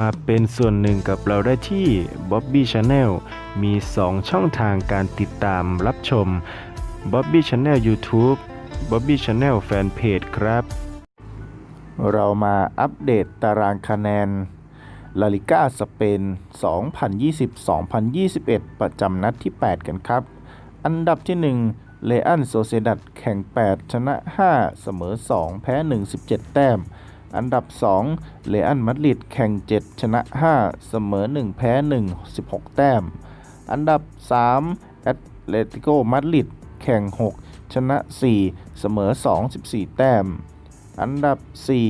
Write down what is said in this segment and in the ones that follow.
มาเป็นส่วนหนึ่งกับเราได้ที่ Bobby Channel มี 2 ช่องทางการติดตามรับชม Bobby Channel YouTube Bobby Channel Fanpage ครับ เรามาอัปเดตตารางคะแนนลาลิก้าสเปน 2020-2021 ประจำนัดที่ 8 กันครับ อันดับที่ 1 เลอันโซเซดัดแข่ง 8 ชนะ 5 เสมอ 2 แพ้ 1 17 แต้ม อันดับ 2 เลอันมาดริดแข่ง 7 ชนะ 5 เสมอ 1 แพ้ 1 16 แต้ม อันดับ 3 แอตเลติโกมาดริดแข่ง 6 ชนะ 4 เสมอ 2 14 แต้ม อันดับ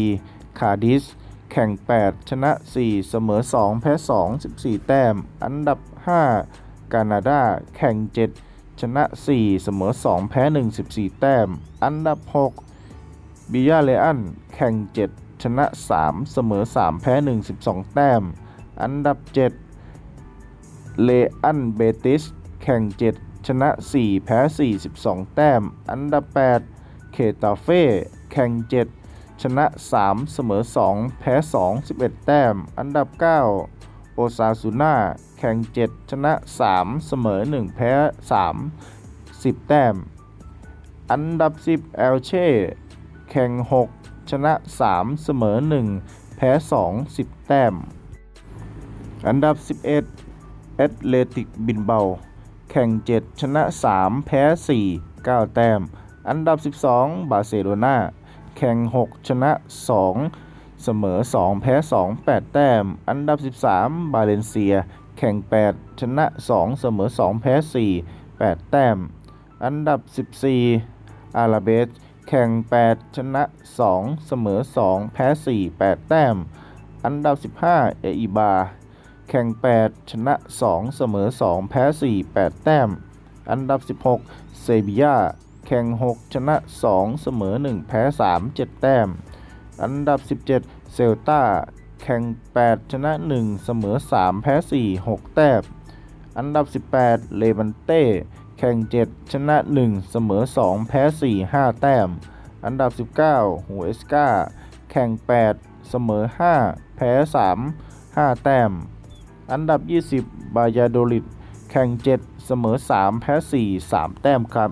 4 คาดิส แข่ง 8 ชนะ 4 เสมอ 2 แพ้ 2 14 แต้ม อันดับ 5 กานาดาแข่ง 7 ชนะ 4 เสมอ 2 แพ้ 1 14 แต้ม อันดับ 6 บิยาเลอัน แข่ง 7 ชนะ 3 เสมอ 3 แพ้ 1 12 แต้ม อันดับ 7 เลอันเบติส แข่ง 7 ชนะ 4 แพ้ 4 12 แต้ม อันดับ 8 เคตาเฟ่ แข่ง 7 ชนะ 3 เสมอ 2 แพ้ 2 11 แต้ม อันดับ 9 โอซาซูน่า แข่ง 7 ชนะ 3 เสมอ 1 แพ้ 3 10 แต้ม อันดับ 10 เอลเช่ แข่ง 6 ชนะ 3 เสมอ 1 แพ้ 2 10 แต้ม อันดับ 11 แอตเลติกบินเบา แข่ง 7 ชนะ 3 แพ้ 4 9 แต้ม อันดับ 12 บาร์เซโลนาแข่ง 6 ชนะ 2 เสมอ 2 แพ้ 2 8 แต้ม อันดับ 13 บาเลนเซีย แข่ง 8 ชนะ 2 เสมอ 2 แพ้ 4 8 แต้ม อันดับ 14 อาราเบส ข่ง 8 ชนะ 2 เสมอ 2 แพ้ 4 8 แต้ม อันดับ 15 เออิบา แข่ง 8 ชนะ 2 เสมอ 2 แพ้ 4 8 แต้ม อันดับ 16 เซบียา แข่ง 6 ชนะ 2 เสมอ 1 แพ้ 3 7 แต้ม อันดับ 17 เซลตาแข่ง 8 ชนะ 1 เสมอ 3 แพ้ 4 6 แต้ม อันดับ 18 เลบันเต้ ข่ง 7 ชนะ 1 เสมอ 2 แพ้ 4 5 แต้ม อันดับ 19 หูเอสกาแข่ง 8 เสมอ 5 แพ้ 3 5 แต้ม อันดับ 20 บายาโดลิด แข่ง 7 เสมอ 3 แพ้ 4 3 แต้มครับ